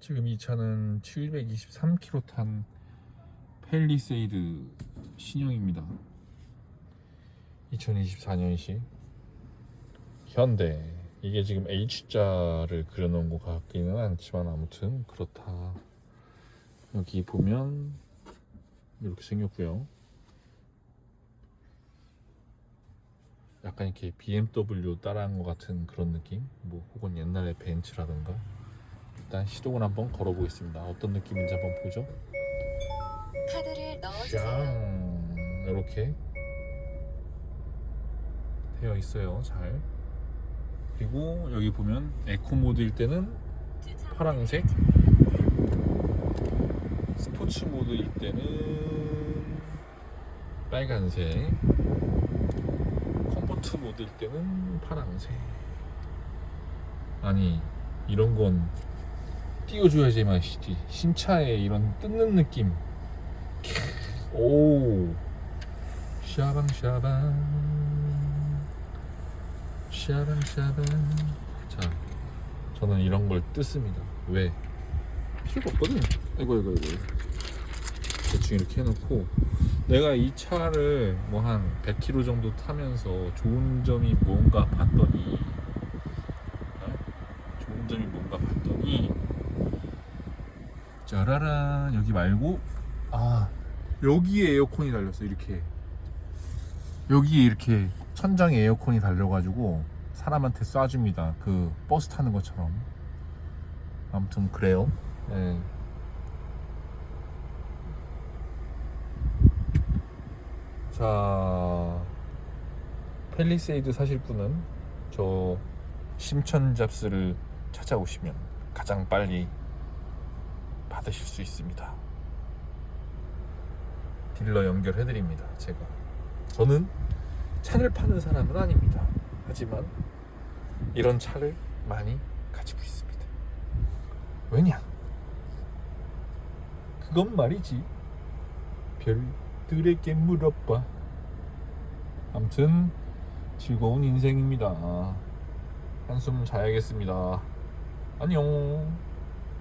지금 이 차는 723km 탄 펠리세이드 신형입니다. 2024년식 현대 이게 지금 H자를 그려놓은 것 같기는 않지만 아무튼 그렇다. 여기 보면 이렇게 생겼고요. 약간 이렇게 BMW 따라한 것 같은 그런 느낌? 뭐 혹은 옛날에 벤츠라던가 일단 시동을 한번 걸어보겠습니다. 어떤 느낌인지 한번 보죠. 카드를 넣어주세요. 짠 이렇게 되어 있어요. 잘. 그리고 여기 보면 에코 모드일 때는 파란색, 스포츠 모드일 때는 빨간색, 컴포트 모드일 때는 파란색. 아니 이런 건 띄워줘야지 맛이지. 신차에 이런 뜯는 느낌. 오 샤방 샤방. 샤방 샤방. 자 저는 이런 걸 뜯습니다. 왜? 필요가 없거든 아이고 아이고 아이고. 대충 이렇게 해놓고. 내가 이 차를 뭐 한 100km 정도 타면서 좋은 점이 뭔가 봤더니 어? 좋은 점이 뭔가 봤더니 짜라란 여기 말고. 아 여기에 에어컨이 달렸어 이렇게. 여기에 이렇게 천장에 에어컨이 달려가지고 사람한테 쏴줍니다. 그 버스 타는 것처럼. 아무튼 그래요. 예. 자 펠리세이드 사실 분은 저 심천 잡스를 찾아오시면 가장 빨리 받으실 수 있습니다. 딜러 연결해 드립니다. 제가 저는 차를 파는 사람은 아닙니다. 하지만 이런 차를 많이 가지고 있습니다. 왜냐? 그건 말이지. 별들에게 물어봐. 아무튼 즐거운 인생입니다. 한숨 자야겠습니다. 안녕.